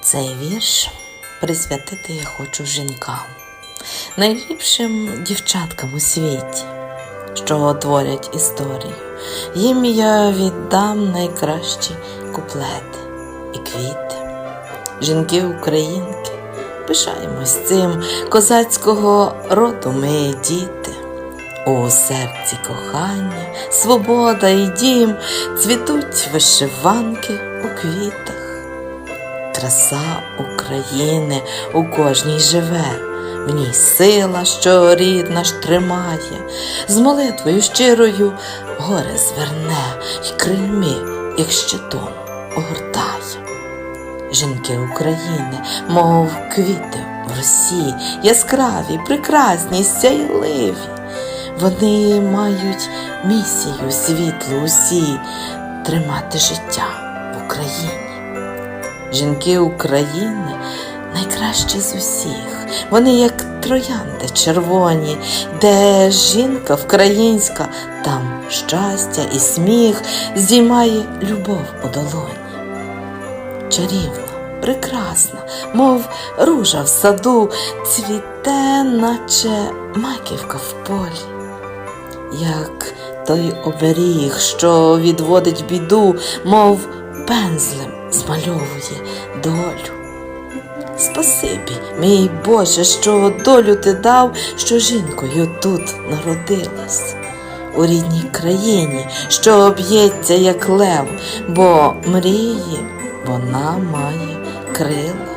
Цей вірш присвятити я хочу жінкам, найліпшим дівчаткам у світі, що творять історію. Їм я віддам найкращі куплети і квіти. Жінки українки, пишаємось цим, козацького роду ми діти. У серці кохання, свобода і дім цвітуть вишиванки у квітах. Краса України у кожній живе, в ній сила, що рідна ж тримає, з молитвою щирою горе зверне й крильми, як щитом огортає. Жінки України, мов квіти в росі, яскраві, прекрасні, сяйливі. Вони мають місію світлу усі тримати життя в Україні. Жінки України найкращі з усіх. Вони як троянди червоні, де жінка українська, там щастя і сміх здіймає любов у долоні. Чарівна, прекрасна, мов ружа в саду, цвіте, наче маківка в полі. Як той оберіг, що відводить біду, мов пензлем змальовує долю. Спасибі, мій Боже, що долю ти дав, що жінкою тут народилась. У рідній країні, що б'ється, як лев, бо мріє, вона має крила.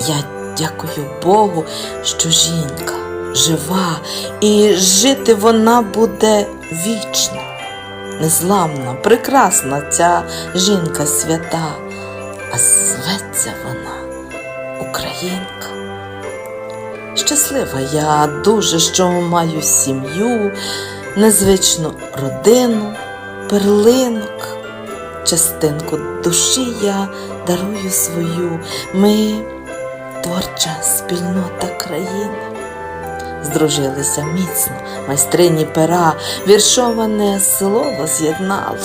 Я дякую Богу, що жінка жива, і жити вона буде вічно. Незламна, прекрасна ця жінка свята, а зветься вона Українка. Щаслива я дуже, що маю сім'ю, незвичну родину, перлинок, частинку душі я дарую свою. Ми творча спільнота країни. Здружилися міцно, майстрині пера, віршоване слово з'єднало.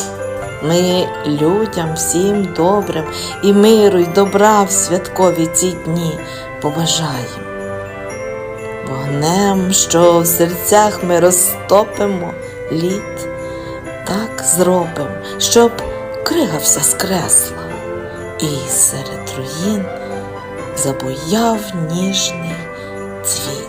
Ми людям всім добрим і миру, й добра в святкові ці дні побажаємо. Вогнем, що в серцях ми розтопимо лід, так зробимо, щоб крига вся скресла, і серед руїн забуяв ніжний цвіт.